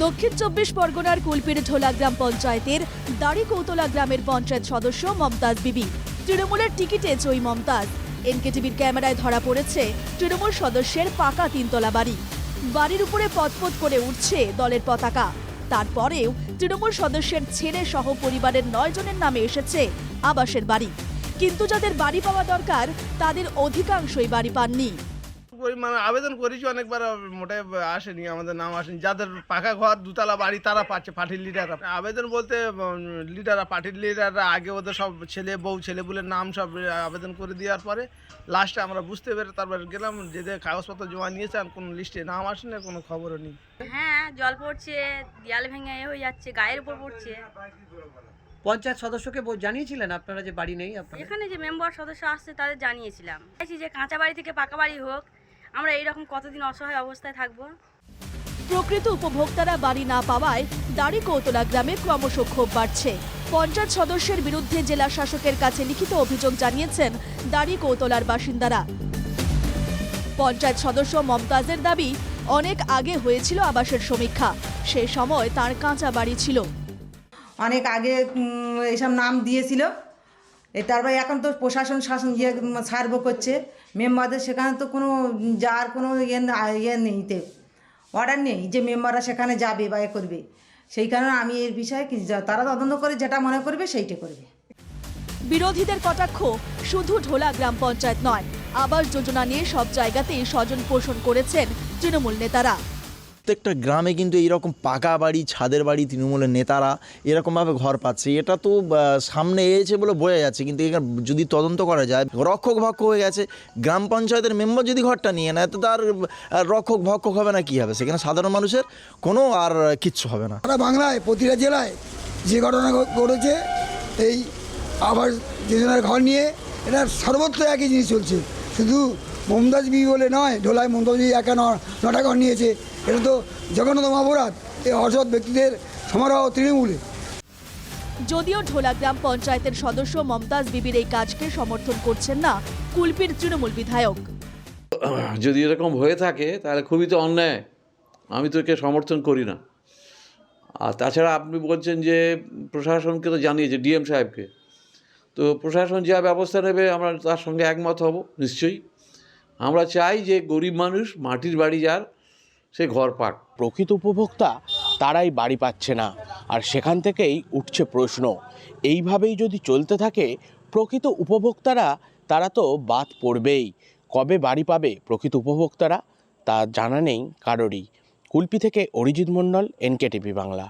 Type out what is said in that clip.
দক্ষিণ চব্বিশ পরগনার কুলপির ঢোলা গ্রাম পঞ্চায়েতের দাড়ি কৌতলা গ্রামের পঞ্চায়েত সদস্য মমতাজ বিবি। তৃণমূলের টিকিটে জয়ী মমতাজ। এনকেটিভির ক্যামেরায় ধরা পড়েছে তৃণমূল সদস্যের পাকা তিনতলা বাড়ি। বাড়ির উপরে পথপথ করে উঠছে দলের পতাকা। তারপরেও তৃণমূল সদস্যের ছেলে সহ পরিবারের নয় জনের নামে এসেছে আবাসের বাড়ি। কিন্তু যাদের বাড়ি পাওয়া দরকার, তাদের অধিকাংশই বাড়ি পাননি। করি মানে আবেদন করেছি অনেকবার মোটে আসেনি আমাদের নাম আসেনি। যাদের পাকা ঘর দুতলা বাড়ি তারা পাচ্ছে পার্টির লিডাররা আবেদন বলতে লিডাররা পার্টির লিডাররা আগে ওদের সব ছেলে বউ ছেলেপুলের নাম সব আবেদন করে দেওয়ার পরে লাস্টে আমরা বুঝতে পেরে তারপর গেলাম যে যে কাগজপত্র জমা নিয়েছে আর কোনো লিস্টে নাম আসেনি কোনো খবরও নেই। হ্যাঁ জল পড়ছে দেয়াল ভেঙে এ হয়ে যাচ্ছে গায়ের উপর পড়ছে। পঞ্চায়েত সদস্যকে বল- জানিয়েছিলেন আপনারা যে বাড়ি নেই এখানে যে মেম্বার সদস্য আসছে তাদের জানিয়েছিলাম। চাইছি যে কাঁচা বাড়ি থেকে পাকা বাড়ি হোক আমরা এইরকম কতদিন অসহায় অবস্থায় থাকব? প্রকৃত উপভোক্তারা বাড়ি না পাওয়ায় দাড়ি কৌতলা গ্রামে ক্রমশ ক্ষোভ বাড়ছে। পঞ্চায়েত সদস্যের বিরুদ্ধে জেলা শাসকের কাছে লিখিত অভিযোগ জানিয়েছেন দাড়ি কৌতলার বাসিন্দারা। পঞ্চায়েত সদস্য মমতাজের দাবি অনেক আগে হয়েছিল আবাসের সমীক্ষা। সে সময় তার কাঁচা বাড়ি ছিল। অনেক আগে উম, এইসব নাম দিয়েছিল। তারপরে এখন তো প্রশাসন শাসন ইয়ে সার্ভ করছে। মেম্বারদের সেখানে তো কোনো যার কোনো ইয়ে ইয়ে নেই তে। অর্ডার নেই যে মেম্বাররা সেখানে যাবে বা এ করবে। সেই কারণে আমি এর বিষয়ে তারা তদন্ত করে যেটা মনে করবে সেইটা করবে। বিরোধীদের কটাক্ষ শুধু ঢোলা গ্রাম পঞ্চায়েত নয়, আবাস যোজনা নিয়ে সব জায়গাতেই স্বজন পোষণ করেছেন তৃণমূল নেতারা। প্রত্যেকটা গ্রামে কিন্তু এইরকম পাকা বাড়ি, ছাদের বাড়ি, তৃণমূলের নেতারা এরকমভাবে ঘর পাচ্ছে। এটা তো সামনে এসেছে বলে বোঝা যাচ্ছে, কিন্তু এখানে যদি তদন্ত করা যায়, রক্ষক ভক্ষক হয়ে গেছে, গ্রাম পঞ্চায়েতের মেম্বার যদি ঘরটা নিয়ে নেয়, তো তার রক্ষক ভক্ষক হবে না, কি হবে? সেখানে সাধারণ মানুষের কোনো আর কিচ্ছু হবে না। সারা বাংলায়, প্রতিটা জেলায় যে ঘটনা ঘটেছে, এই আবাস যোজনার ঘর নিয়ে, এটা সর্বত্র একই জিনিস চলছে। শুধু মমতাজ বি বলে নয় ঢোলায় মমতাজ বি একা নটা ঘর নিয়েছে। এটা তো জগন্নাথ অপরাধ। এই অসৎ ব্যক্তিদের সমারোহ তৃণমূলে। যদিও ঢোলা গ্রাম পঞ্চায়েতের সদস্য মমতাজ বিবির এই কাজকে সমর্থন করছেন না কুলপির তৃণমূল বিধায়ক। যদি এরকম হয়ে থাকে তাহলে খুবই তো অন্যায়। আমি তো একে সমর্থন করি না। আর তাছাড়া আপনি বলছেন যে প্রশাসনকে তো জানিয়েছে ডিএম সাহেবকে। তো প্রশাসন যা ব্যবস্থা নেবে আমরা তার সঙ্গে একমত হব নিশ্চয়ই। আমরা চাই যে গরিব মানুষ, মাটির বাড়ি যার, সে ঘর পাক। প্রকৃত উপভোক্তা তারাই বাড়ি পাচ্ছে না, আর সেখান থেকেই উঠছে প্রশ্ন। এইভাবেই যদি চলতে থাকে, প্রকৃত উপভোক্তারা, তারা তো বাদ পড়বেই। কবে বাড়ি পাবে প্রকৃত উপভোক্তারা, তা জানা নেই কারোরই। কুলপি থেকে অরিজিৎ মণ্ডল, এনকেটিভি বাংলা।